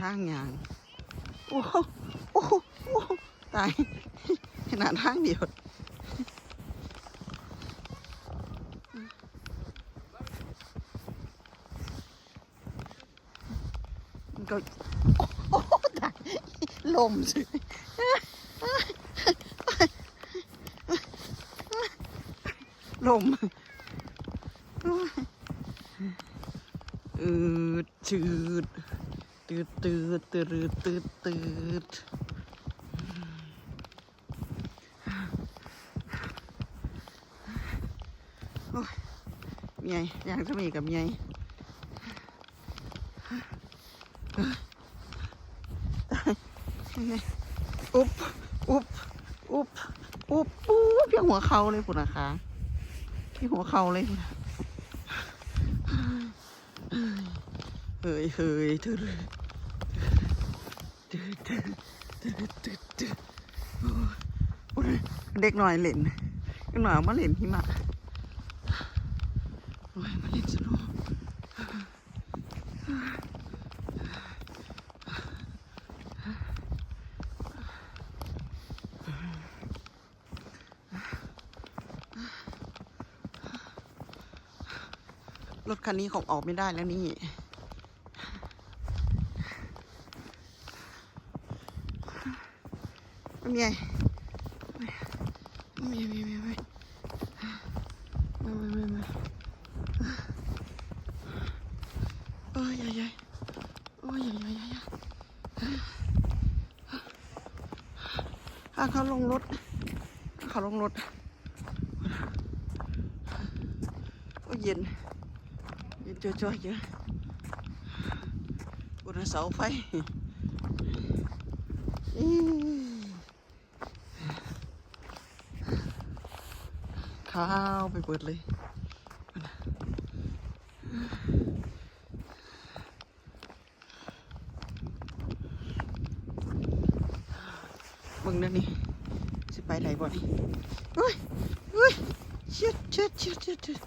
ทางยางโอ้โหโอ้โหตายขนาดทางเดียวก็โอ้ตายลมสิลม อืดชืดตืดตืดตืดตืดตืดโอ้ยเมียอยากจะมีกับเมียอุ๊บอุ๊บอุ๊บอุ๊บอุ๊บเพียงหัวเข่าเลยคุณนะคะที่หัวเข่าเลยพุ่นน่ะ เฮ้ยเฮ้ยตืดตืดตืดตืดตืดตืดโอ้ยเด็กหน่อยเล่นเด็หน่อยมาเล่นหิมะโอ้ยมาเล่นสนุกรถคันนี้ของออกไม่ได้แล้วนี่ ไม่มีไงไม่มีไม่มีไม่มีไม่ม่ไม่ม่โอ้ยใหญ่ใหญ่โอ้ยใหญ่ใหญ่ใหญ่ใหญ่เขาลงรถ เขาลงรถโอ้ยเย็น เย็นจ่อยๆเยอะบนเสาไฟ ข้าวไปเปิดเลยบึงนั่นนี่สิไปไหนบ่นี่เฮ้ยเฮ้ยเช็ดเช็ดเช็ดเช็ด